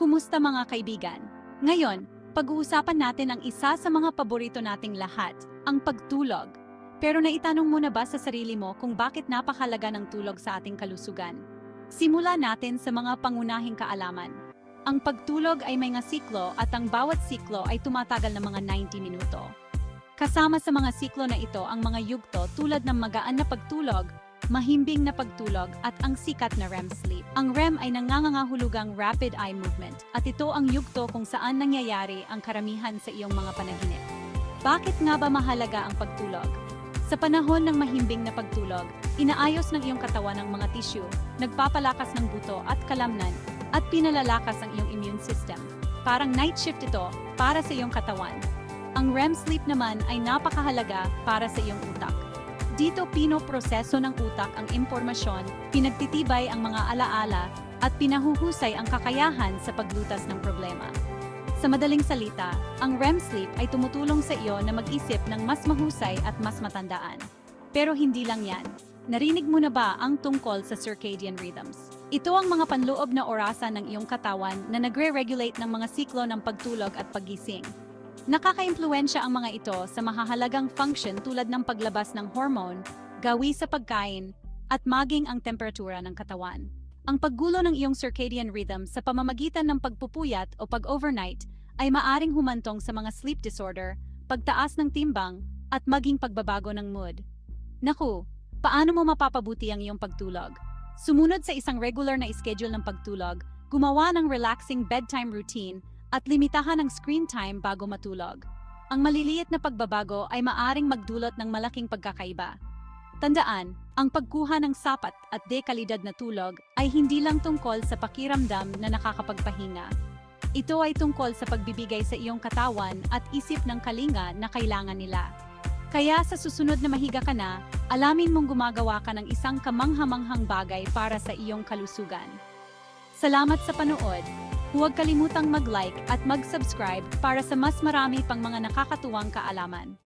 Kumusta mga kaibigan? Ngayon, pag-uusapan natin ang isa sa mga paborito nating lahat, ang pagtulog. Pero naitanong mo na ba sa sarili mo kung bakit napakalaga ng tulog sa ating kalusugan? Simula natin sa mga pangunahing kaalaman. Ang pagtulog ay may nga siklo at ang bawat siklo ay tumatagal ng mga 90 minuto. Kasama sa mga siklo na ito ang mga yugto tulad ng magaan na pagtulog, mahimbing na pagtulog at ang sikat na REM sleep. Ang REM ay nangangangahulugang rapid eye movement at ito ang yugto kung saan nangyayari ang karamihan sa iyong mga panaginip. Bakit nga ba mahalaga ang pagtulog? Sa panahon ng mahimbing na pagtulog, inaayos ng iyong katawan ang mga tissue, nagpapalakas ng buto at kalamnan, at pinalalakas ang iyong immune system. Parang night shift ito para sa iyong katawan. Ang REM sleep naman ay napakahalaga para sa iyong utak. Dito pinoproseso ng utak ang impormasyon, pinagtitibay ang mga alaala, at pinahuhusay ang kakayahan sa paglutas ng problema. Sa madaling salita, ang REM sleep ay tumutulong sa iyo na mag-isip ng mas mahusay at mas matandaan. Pero hindi lang yan. Narinig mo na ba ang tungkol sa circadian rhythms? Ito ang mga panloob na orasan ng iyong katawan na nagre-regulate ng mga siklo ng pagtulog at paggising. Nakaka-impluensya ang mga ito sa mahahalagang function tulad ng paglabas ng hormone, gawi sa pagkain, at maging ang temperatura ng katawan. Ang paggulo ng iyong circadian rhythm sa pamamagitan ng pagpupuyat o pag-overnight ay maaring humantong sa mga sleep disorder, pagtaas ng timbang, at maging pagbabago ng mood. Naku, paano mo mapapabuti ang iyong pagtulog? Sumunod sa isang regular na schedule ng pagtulog, gumawa ng relaxing bedtime routine, at limitahan ang screen time bago matulog. Ang maliliit na pagbabago ay maaring magdulot ng malaking pagkakaiba. Tandaan, ang pagkuha ng sapat at dekalidad na tulog ay hindi lang tungkol sa pakiramdam na nakakapagpahinga. Ito ay tungkol sa pagbibigay sa iyong katawan at isip ng kalinga na kailangan nila. Kaya sa susunod na mahiga ka na, alamin mong gumagawa ka ng isang kamanghamanghang bagay para sa iyong kalusugan. Salamat sa panood. Huwag kalimutang mag-like at mag-subscribe para sa mas marami pang mga nakakatuwang kaalaman.